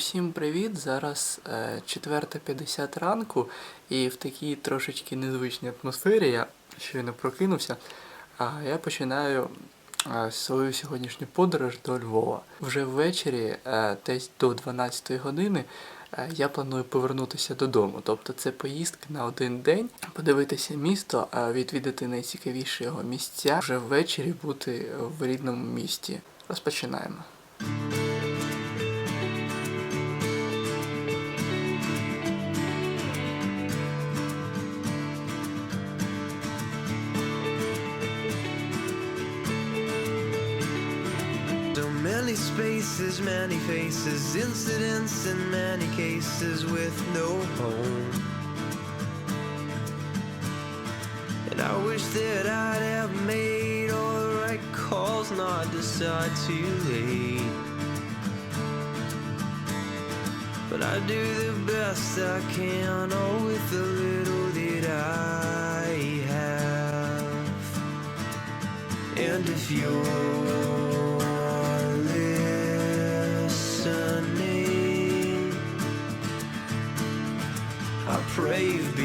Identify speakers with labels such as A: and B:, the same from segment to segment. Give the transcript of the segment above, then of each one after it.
A: Усім привіт! Зараз е, 4.50 ранку, і в такій трошечки незвичній атмосфері я щойно прокинувся. Я починаю е, свою сьогоднішню подорож до Львова. Вже ввечері, е, десь до 12 години, е, я планую повернутися додому. Тобто це поїздка на один день, подивитися місто, е, відвідати найцікавіші його місця, вже ввечері бути в рідному місті. Розпочинаємо.
B: Faces, incidents in many cases with no home. And I wish that I'd have made all the right calls, not decide too late. But I do the best I can, all with the little that I have. And if you're listening, I pray you've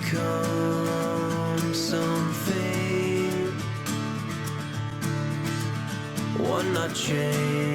B: become something. One not chained,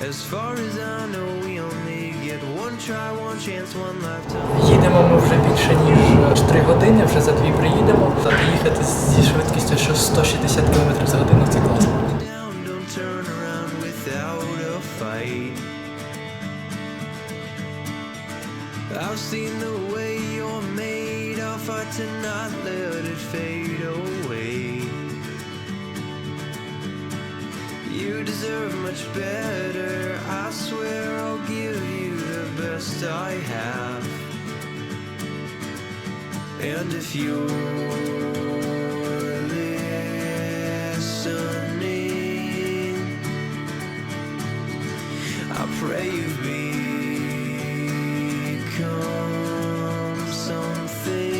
B: As far as I know, we only get one try, one chance, one lifetime.
A: Їдемо ми вже більше ніж 3 години, вже за дві приїдемо. Та їхати зі швидкістю що 160 км за годину це класно.
B: I've seen the way you're made, I'll fight to not let it fade away. You deserve much better, I swear I'll give you the best I have. And if you're listening, I pray you've become something.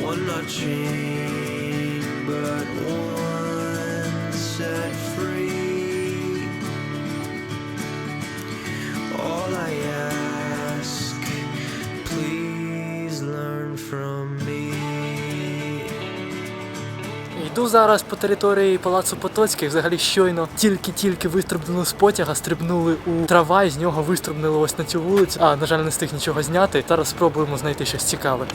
B: One not chained,
A: Йду зараз по території Палацу Потоцьких. Взагалі щойно тільки-тільки вистрибнули з потяга, стрибнули у трава і з нього вистрибнули ось на цю вулицю. А, на жаль, не встиг нічого зняти. Зараз спробуємо знайти щось цікаве.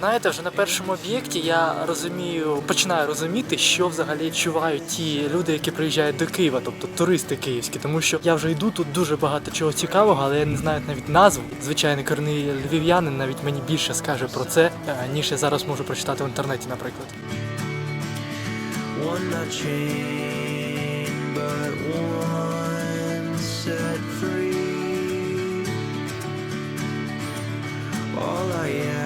A: Знаєте, вже на першому об'єкті я розумію, починаю розуміти, що взагалі відчувають ті люди, які приїжджають до Києва, тобто туристи київські, тому що я вже йду тут дуже багато чого цікавого, але я не знаю навіть назву. Звичайний корінний львів'янин навіть мені більше скаже про це, е, ніж я зараз можу прочитати в інтернеті, наприклад.
B: All I ask,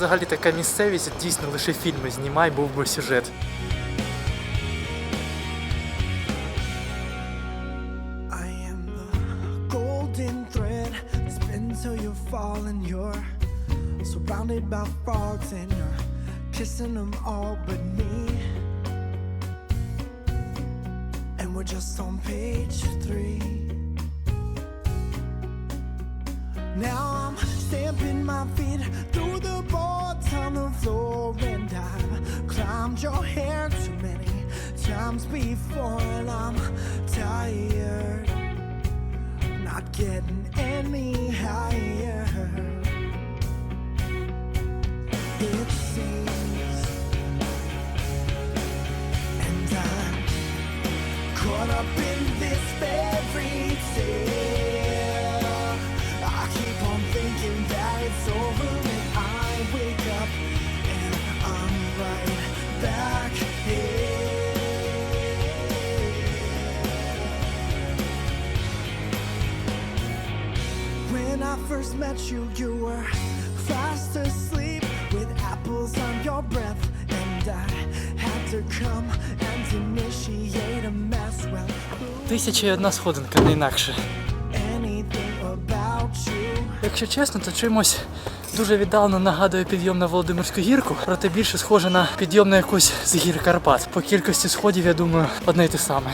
A: взагалі така місцевість, дійсно лише фільми знімай, був би сюжет.
C: surrounded by frogs and you're kissing them all but me. And we're just on page three. Now I'm stamping my feet through. your hand too many times before, and I'm tired, not getting any higher. It seems, and I'm caught up in this very day. first met you, you were fast asleep with apples on your breath, and I had to come and initiate a mess. Well,
D: Тисяча і одна сходинка, не інакше. Якщо чесно, то чимось дуже віддалено нагадує підйом на Володимирську гірку, проте більше схоже на підйом на якусь з гір Карпат. По кількості сходів, я думаю, одне й те саме.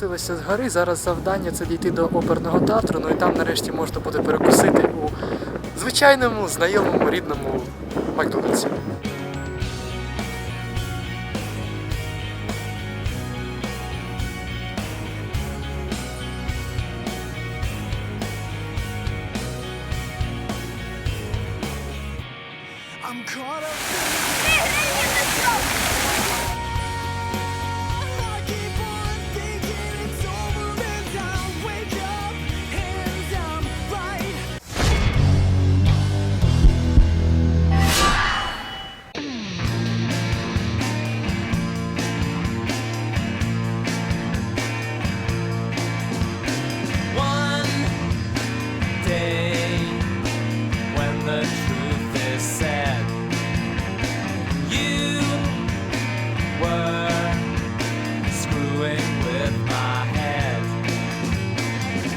D: спустилися з гори. Зараз завдання це дійти до оперного театру, ну і там нарешті можна буде перекусити у звичайному, знайомому, рідному Макдональдсі.
C: I'm caught up.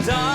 B: die.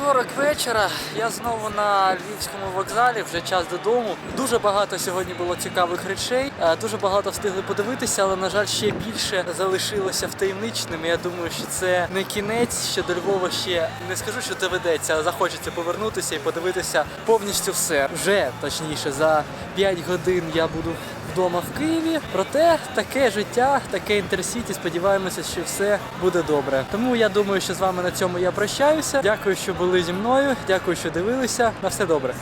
D: 10.40 вечора. Я знову на львівському вокзалі, вже час додому. Дуже багато сьогодні було цікавих речей. е, Дуже багато встигли подивитися, але на жаль, ще більше залишилося втаємничним. Я думаю, що це не кінець, що до Львова ще не скажу, що доведеться, а захочеться повернутися і подивитися повністю все. Вже точніше, за 5 годин я буду вдома в Києві. Проте таке життя, таке інтерсіті. Сподіваємося, що все буде добре. Тому я думаю, що з вами на цьому я прощаюся. Дякую, що були зі мною. Дякую, що дивилися. На все добре.